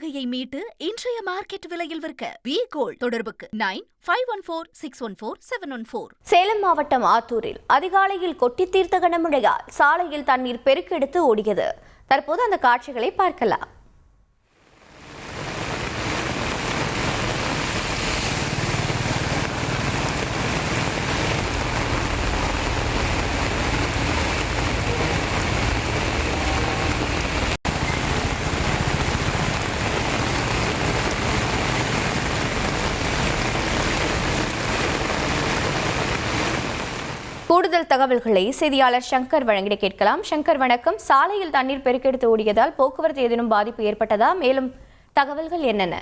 நகையை மீட்டு இன்றைய மார்க்கெட் விலையில் விற்க வி கோல்ட் தொடர்புக்கு nine five one four six one four seven one four. Salem மாவட்டம் ஆத்தூரில் அதிகாலையில் கொட்டி தீர்த்த கனமழையால் சாலையில் தண்ணீர் பெருக்கெடுத்து ஓடியது. தற்போது அந்த காட்சிகளை பார்க்கலாம். கூடுதல் தகவல்களை செய்தியாளர் சங்கர் வழங்கிட கேட்கலாம். சங்கர் வணக்கம். சாலையில் தண்ணீர் பெருக்கெடுத்து ஓடியதால் போக்குவரத்து ஏதேனும் பாதிப்பு ஏற்பட்டதா? மேலும் தகவல்கள் என்னென்ன?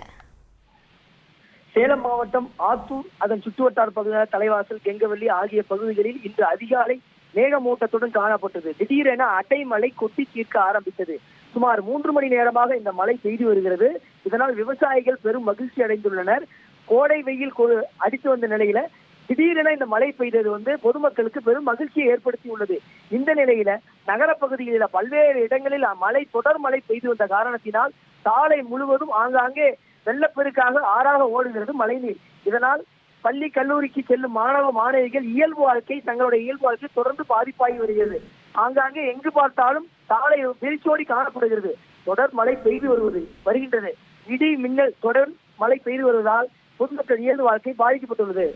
சேலம் மாவட்டம் ஆத்தூர் அதன் சுற்றுவட்டார பகுதியான தலைவாசல் கெங்கவல்லி ஆகிய பகுதிகளில் இன்று அதிகாலை மேகமூட்டத்துடன் காணப்பட்டது. திடீரென அட்டைமழை கொட்டி தீர்க்க ஆரம்பித்தது. சுமார் மூன்று மணி நேரமாக இந்த மழை பெய்து வருகிறது. இதனால் விவசாயிகள் பெரும் மகிழ்ச்சி அடைந்துள்ளனர். கோடை வெயில் அடித்து வந்த நிலையில திடீரென இந்த மழை பெய்தது வந்து பொதுமக்களுக்கு பெரும் மகிழ்ச்சியை ஏற்படுத்தி உள்ளது இந்த நிலையில நகர பகுதிகளில் பல்வேறு இடங்களில் மழை தொடர் மழை பெய்து வந்த காரணத்தினால் சாலை முழுவதும் ஆங்காங்கே வெள்ளப்பெருக்காக ஆறாக ஓடுகிறது மழைநீர். இதனால் பள்ளி கல்லூரிக்கு செல்லும் மாணவ மாணவிகள் இயல்பு வாழ்க்கை தங்களுடைய இயல்பு வாழ்க்கை தொடர்ந்து பாதிப்பாகி வருகிறது. ஆங்காங்கே எங்கு பார்த்தாலும் சாலை விரிச்சோடி காணப்படுகிறது. தொடர் மழை பெய்து வருவது வருகின்றது. இடி மின்னல் தொடர் மழை பெய்து வருவதால் பொதுமக்கள் இயல்பு வாழ்க்கை பாதிக்கப்பட்டுள்ளது.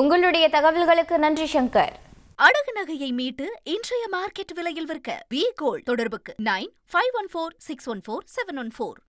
உங்களுடைய தகவல்களுக்கு நன்றி சங்கர். அடகு நகையை மீட்டு இன்றைய மார்க்கெட் விலையில் விற்க வி கோல்ட் தொடர்புக்கு nine five one four six one four seven one four